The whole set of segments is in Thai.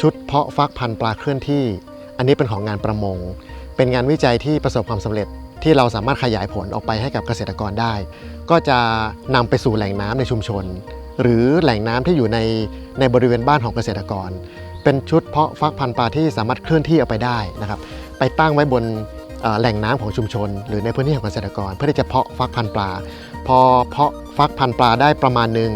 ชุดเพาะฟักพันธุ์ปลาเคลื่อนที่ อันนี้เป็นของงานประมง เป็นงานวิจัยที่ประสบความสำเร็จที่เราสามารถขยายผลออกไปให้กับเกษตรกรได้ ก็จะนำไปสู่แหล่งน้ำในชุมชน หรือแหล่งน้ำที่อยู่ในในบริเวณบ้านของเกษตรกร เป็นชุดเพาะฟักพันธุ์ปลาที่สามารถเคลื่อนที่ออกไปได้นะครับ ไปตั้งไว้บนแหล่งน้ำของชุมชน หรือในพื้นที่ของเกษตรกร เพื่อที่จะเพาะฟักพันธุ์ปลา พอเพาะฟักพันธุ์ปลาได้ประมาณหนึ่ง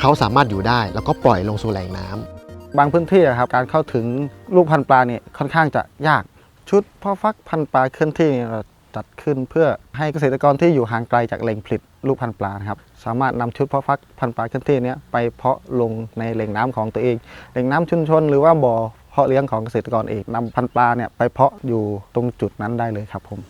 เขาสามารถอยู่ได้ แล้วก็ปล่อยลงสู่แหล่งน้ำ บางพื้นที่อะครับการเข้าถึงลูกพันปลาเนี่ยค่อนข้างจะยากชุดเพ่อฟักพันปลาเคลื่อนที่เราจัดขึ้นเพื่อให้เกษตรกรที่อยู่ห่างไกลจากแหล่งผลิตลูกพันปลานะครับสามารถนำชุดเพ่อฟักพันปลาเคลื่อนที่นี้ไปเพาะลงในแหล่งน้ำของตัวเอง แหล่งน้ำชุมชนหรือว่าบ่อเพาะเลี้ยงของเกษตรกรเองนำพันปลาเนี่ยไปเพาะอยู่ตรงจุดนั้นได้เลยครับผม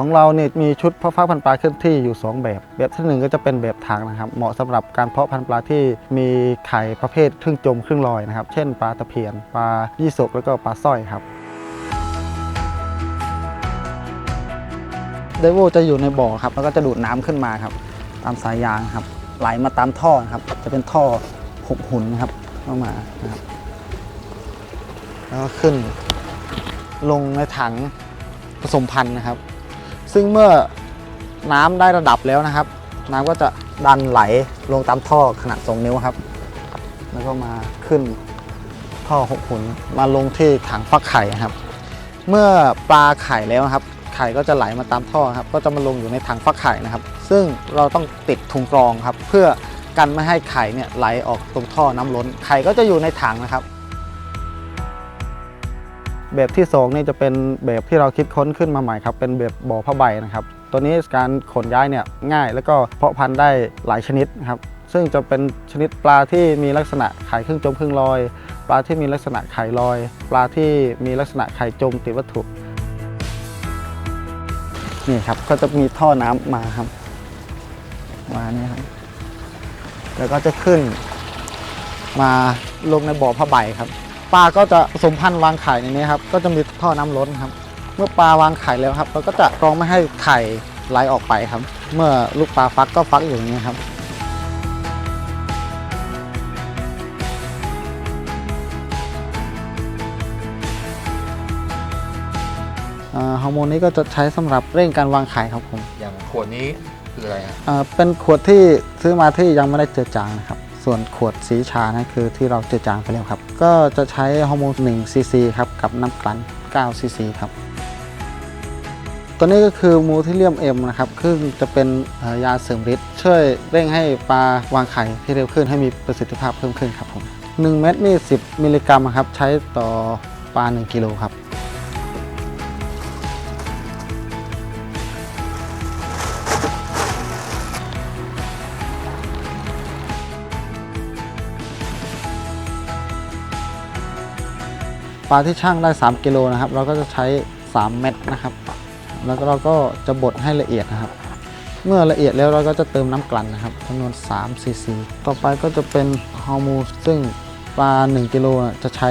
ของเราเนี่ยมีชุดเพาะฟักพันธุ์ปลาเคลื่อนที่อยู่ 2 แบบ แบบที่หนึ่งก็จะเป็นแบบถังนะครับ เหมาะสำหรับการเพาะพันธุ์ปลาที่มีไข่ประเภทครึ่งจมครึ่งลอยนะครับ เช่นปลาตะเพียน ปลายี่สกแล้วก็ปลาสร้อยครับเดโวจะอยู่ในบ่อครับ แล้วก็จะดูดน้ำขึ้นมาครับ ตามสายยางครับ ไหลมาตามท่อนะครับ จะเป็นท่อหกหุ่นครับเข้ามานะครับ แล้วก็ขึ้นลงในถังผสมพันธุ์นะครับ ซึ่งเมื่อน้ำได้ระดับแล้วนะครับ น้ำก็จะดันไหลลงตามท่อขนาด2นิ้วครับ แล้วก็มาขึ้นท่อหกหุนมาลงที่ถังฟักไข่ครับ เมื่อปลาไข่แล้วครับ ไข่ก็จะไหลมาตามท่อครับ ก็จะมาลงอยู่ในถังฟักไข่นะครับ ซึ่งเราต้องติดถุงกรองครับ เพื่อกันไม่ให้ไข่เนี่ยไหลออกตรงท่อน้ำล้น ไข่ก็จะอยู่ในถังนะครับ แบบที่2นี่จะเป็นแบบที่เราคิดค้นขึ้นมาใหม่ครับ เป็นแบบบ่อผ้าใบนะครับ ตัวนี้การขนย้ายเนี่ยง่ายแล้วก็เพาะพันธุ์ได้หลายชนิดนะครับซึ่งจะเป็นชนิดปลาที่มีลักษณะไข่ครึ่งจมครึ่งลอย ปลาที่มีลักษณะไข่ลอย ปลาที่มีลักษณะไข่จมติดวัตถุนี่ครับก็จะมีท่อน้ำมาครับมาเนี่ยครับแล้วก็จะขึ้นมาลงในบ่อผ้าใบครับ ปลาก็จะผสมพันธุ์วางไข่ในนี้ครับ ก็จะมีท่อน้ำล้นครับ เมื่อปลาวางไข่แล้วครับเราก็จะกรองไม่ให้ไข่ไหลออกไปครับ เมื่อลูกปลาฟักก็ฟักอยู่อย่างนี้ครับอ่าฮอร์โมนนี้ก็จะใช้สำหรับเร่งการวางไข่ครับผม อย่างขวดนี้คืออะไรฮะอ่าเป็นขวดที่ซื้อมาที่ยังไม่ได้เจือจางนะครับ ส่วนขวดสีชานะคือที่เราเจือจางไปแล้วครับ ก็จะใช้ฮอร์โมน1ซีซีครับกับน้ำกลั่น9ซีซีครับตัวนี้ก็คือมูทิเลียมเอ็มนะครับซึ่งจะเป็นยาเสริมฤทธิ์ช่วยเร่งให้ปลาวางไข่ที่เร็วขึ้นให้มีประสิทธิภาพเพิ่มขึ้นครับผม1เม็ดนี่10 มิลลิกรัมครับใช้ต่อปลา 1 กิโลครับ ปลาที่ช่างได้ 3กิโลนะครับ เราก็จะใช้ 3 เม็ดนะครับ แล้วเราก็จะบดให้ละเอียดนะครับ เมื่อละเอียดแล้วเราก็จะเติมน้ำกลั่นนะครับจำนวน3ซีซีต่อไปก็จะเป็นฮอร์โมนซึ่งปลา 1กิโลจะใช้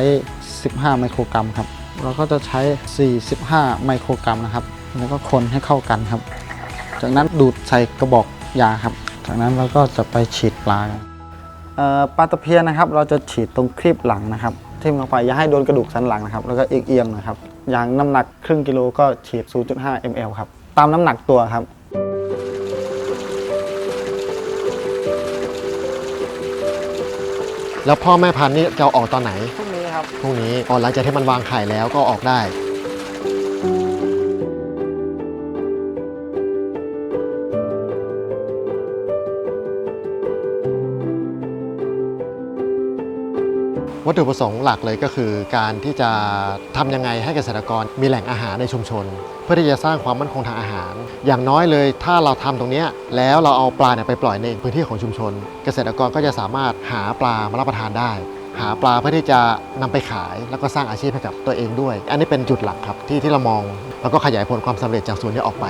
15 ไมโครกรัมครับเราก็จะใช้ 45 ไมโครกรัมนะครับ แล้วก็คนให้เข้ากันครับ จากนั้นดูดใส่กระบอกยาครับ จากนั้นเราก็จะไปฉีดปลาเอ่อปลาตะเพียนนะครับ เราจะฉีดตรงครีบหลังนะครับ ทิ่มลงไป อย่าให้โดนกระดูกสันหลังนะครับ แล้วก็เอียงๆนะครับ อย่างน้ำหนักครึ่งกิโลก็ฉีด 0.5 ml ครับ ตามน้ำหนักตัวครับแล้วพ่อแม่พันธุ์นี่จะเอาออกตอนไหนพรุ่งนี้ครับ พรุ่งนี้อ๋อหลังจากที่มันวางไข่แล้วก็ออกได้ วัตถุประสงค์หลักเลยก็คือ การที่จะทำยังไงให้เกษตรกรมีแหล่งอาหารในชุมชน เพื่อที่จะสร้างความมั่นคงทางอาหาร อย่างน้อยเลย ถ้าเราทำตรงนี้แล้วเราเอาปลาเนี่ยไปปล่อยในพื้นที่ของชุมชน เกษตรกรก็จะสามารถหาปลามารับประทานได้ หาปลาเพื่อที่จะนำไปขาย แล้วก็สร้างอาชีพให้กับตัวเองด้วย อันนี้เป็นจุดหลักครับที่ที่เรามองแล้วก็ขยายผลความสำเร็จจากส่วนนี้ออกไป